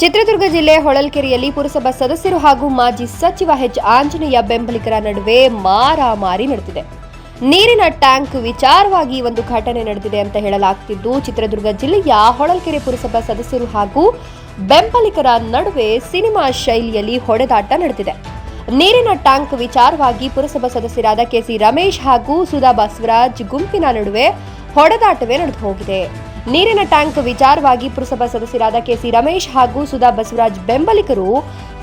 ಚಿತ್ರದುರ್ಗ ಜಿಲ್ಲೆ ಹೊಳಲ್ಕೆರೆಯಲ್ಲಿ ಪುರಸಭಾ ಸದಸ್ಯರು ಹಾಗೂ ಮಾಜಿ ಸಚಿವ ಹೆಚ್ ಆಂಜನೇಯ ಬೆಂಬಲಿಗರ ನಡುವೆ ಮಾರಾಮಾರಿ ನಡೆದಿದೆ. ನೀರಿನ ಟ್ಯಾಂಕ್ ವಿಚಾರವಾಗಿ ಒಂದು ಘಟನೆ ನಡೆದಿದೆ ಅಂತ ಹೇಳಲಾಗ್ತಿದ್ದು, ಚಿತ್ರದುರ್ಗ ಜಿಲ್ಲೆಯ ಹೊಳಲ್ಕೆರೆ ಪುರಸಭಾ ಸದಸ್ಯರು ಹಾಗೂ ಬೆಂಬಲಿಗರ ನಡುವೆ ಸಿನಿಮಾ ಶೈಲಿಯಲ್ಲಿ ಹೊಡೆದಾಟ ನಡೆದಿದೆ. ನೀರಿನ ಟ್ಯಾಂಕ್ ವಿಚಾರವಾಗಿ ಪುರಸಭಾ ಸದಸ್ಯರಾದ ಕೆಸಿ ರಮೇಶ್ ಹಾಗೂ ಸುಧಾ ಬಸವರಾಜ್ ಗುಂಪಿನ ನಡುವೆ ಹೊಡೆದಾಟವೇ ನಡೆದು ಹೋಗಿದೆ. ನೀರಿನ ಟ್ಯಾಂಕ್ ವಿಚಾರವಾಗಿ ಪುರಸಭಾ ಸದಸ್ಯರಾದ ಕೆಸಿ ರಮೇಶ್ ಹಾಗೂ ಸುಧಾ ಬಸವರಾಜ್ ಬೆಂಬಲಿಗರು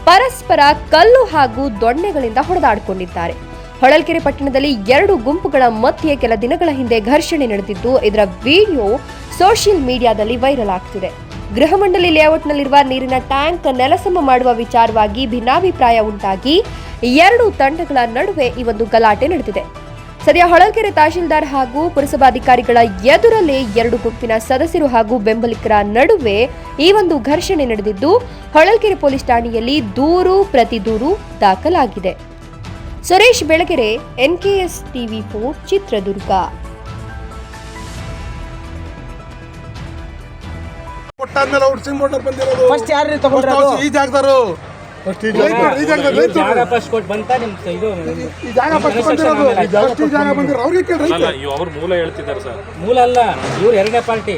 ಪರಸ್ಪರ ಕಲ್ಲು ಹಾಗೂ ದೊಣ್ಣೆಗಳಿಂದ ಹೊಡೆದಾಡಿಕೊಂಡಿದ್ದಾರೆ. ಹೊಳಲ್ಕೆರೆ ಪಟ್ಟಣದಲ್ಲಿ ಎರಡು ಗುಂಪುಗಳ ಮಧ್ಯೆ ಕೆಲ ದಿನಗಳ ಹಿಂದೆ ಘರ್ಷಣೆ ನಡೆದಿದ್ದು, ಇದರ ವಿಡಿಯೋ ಸೋಷಿಯಲ್ ಮೀಡಿಯಾದಲ್ಲಿ ವೈರಲ್ ಆಗ್ತಿದೆ. ಗೃಹ ಮಂಡಳಿ ಲೇಔಟ್ನಲ್ಲಿರುವ ನೀರಿನ ಟ್ಯಾಂಕ್ ನೆಲಸಮ ಮಾಡುವ ವಿಚಾರವಾಗಿ ಭಿನ್ನಾಭಿಪ್ರಾಯ ಉಂಟಾಗಿ, ಎರಡು ತಂಡಗಳ ನಡುವೆ ಈ ಒಂದು ಗಲಾಟೆ ನಡೆದಿದೆ. ಸದ್ಯ ಹೊಳಲ್ಕೆರೆ ತಹಶೀಲ್ದಾರ್ ಹಾಗೂ ಪುರಸಭಾಧಿಕಾರಿಗಳ ಎದುರಲ್ಲೇ ಎರಡು ಗುಂಪಿನ ಸದಸ್ಯರು ಹಾಗೂ ಬೆಂಬಲಿಗರ ನಡುವೆ ಈ ಒಂದು ಘರ್ಷಣೆ ನಡೆದಿದ್ದು ಹೊಳಲ್ಕೆರೆ ಪೊಲೀಸ್ ಠಾಣೆಯಲ್ಲಿ ದೂರು ಪ್ರತಿ ದೂರು ದಾಖಲಾಗಿದೆ. Suresh Belagere NKS TV four Chitradurga. ಈ ಜಾಗದಾರು ಈ ಜಾಗದಾರು, ಈ ಜಾಗದಾರು, ರೈತರು. ಜಾಗ ಫಸ್ಟ್ ಕೊಟ್ಟು ಬಂತ ನಿಮ್ ಇದು ಈ ಜಾಗ ಫಸ್ಟ್ ಬಂದಿರೋದು ಫಸ್ಟ್ ಈ ಜಾಗ ಬಂದಿರೋ ಅವ್ರಿಗೆ ಕೇಳಿ ಅಲ್ಲ ಇವ್ ಅವ್ರ ಮೂಲ ಹೇಳ್ತಿದ್ದಾರೆ ಸರ್. ಮೂಲ ಅಲ್ಲ ಇವ್ರು ಎರಡನೇ ಪಾರ್ಟಿ.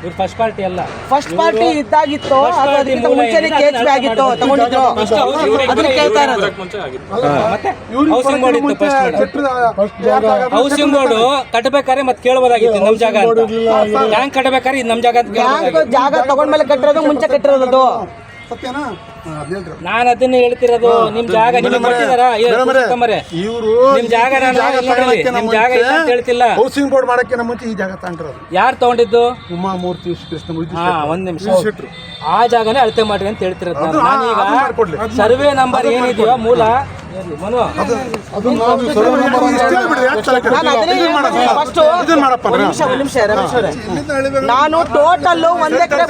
ಇವ್ರು ಫಸ್ಟ್ ಪಾರ್ಟಿ ಅಲ್ಲ. ಫಸ್ಟ್ ಪಾರ್ಟಿ ಇದ್ದಾಗಿತ್ತು ಅದರಿಂದ ಮುಂಚೆನೆ ಕೇಸ್ ಆಗಿತ್ತು ತಗೊಂಡಿದ್ರು. ಅದನ್ನ ಕೇಳ್ತಾ ಇರೋದು ಮತ್ತೆ ಹೌಸಿಂಗ್ ಬೋರ್ಡ್ ಇತ್ತು ಫಸ್ಟ್? ಹೌಸಿಂಗ್ ಕಟ್ಟಬೇಕಾದ್ರೆ ಮತ್ತೆ ಕೇಳಬಹುದಾಗಿತ್ತು ನಮ್ ಜಾಗ ಅಂತ. ಬ್ಯಾಂಕ್ ಕಟ್ಟಬೇಕಾದ್ರೆ ಇದು ನಮ್ ಜಾಗ ಅಂತ ಬ್ಯಾಂಕ್ ಕೇಳಬಹುದಾಗಿತ್ತು ಜಾಗ ತಗೊಂಡ್ಮೇಲೆ ಕಟ್ಟಿರೋದು ಮುಂಚೆ ಕಟ್ಟಿರೋದು ಅದು. ಸತ್ಯನಾ? ನಾನು ಅದನ್ನೇ ಹೇಳ್ತಿರೋದು ನಿಮ್ ಜಾಗ ನಿಮ್ಗೆ ಕೊಟ್ಟಿದಾರ ಇವರು ನಿಮ್ ಜಾಗ ನಾನು ನಿಮ್ ಜಾಗ ಇಲ್ಲ ಅಂತ ಹೇಳ್ತಿಲ್ಲ. ಹೌಸಿಂಗ್ ಬೋರ್ಡ್ ಮಾಡಕ್ಕೆ ಮುಂಚೆ ಈ ಜಾಗ ತಗೊಂಡಿರೋದು. ಯಾರು ತಗೊಂಡಿದ್ದು? ಉಮಾಮೂರ್ತಿ ಕೃಷ್ಣ ಮೂರ್ತಿ ಹಾ ಒಂದ್ ನಿಮಿಷ. ಆ ಜಾಗನೇ ಅಳತೆ ಮಾಡ್ರಿ ಅಂತ ಹೇಳ್ತಿರೋದು ನಾನು. ಅದು- ನಾನೀಗ ಮಾಡ್ಕೊಡ್ಲಿ. ಸರ್ವೆ ನಂಬರ್ ಏನಿದೆಯೋ ಮೂಲ. ಎಲ್ಲಿ? ಮನು ಅದು ನಾವು ಸರ್ವೆ ನಂಬರ್ ಒಂದು ಇಷ್ಟೇ ಬಿಡ್ರಿ, ಯಾಕ್ ತಲೆ ಕೆಡ್ಸ್ಕೊತೀರಾ? ನಾನು ಇದನ್ನ ಮಾಡಪ್ಪ. ಇದನ್ನ ಮಾಡಪ್ಪ ಟೋಟಲ್ ಒಂದ್ ಎಕರೆ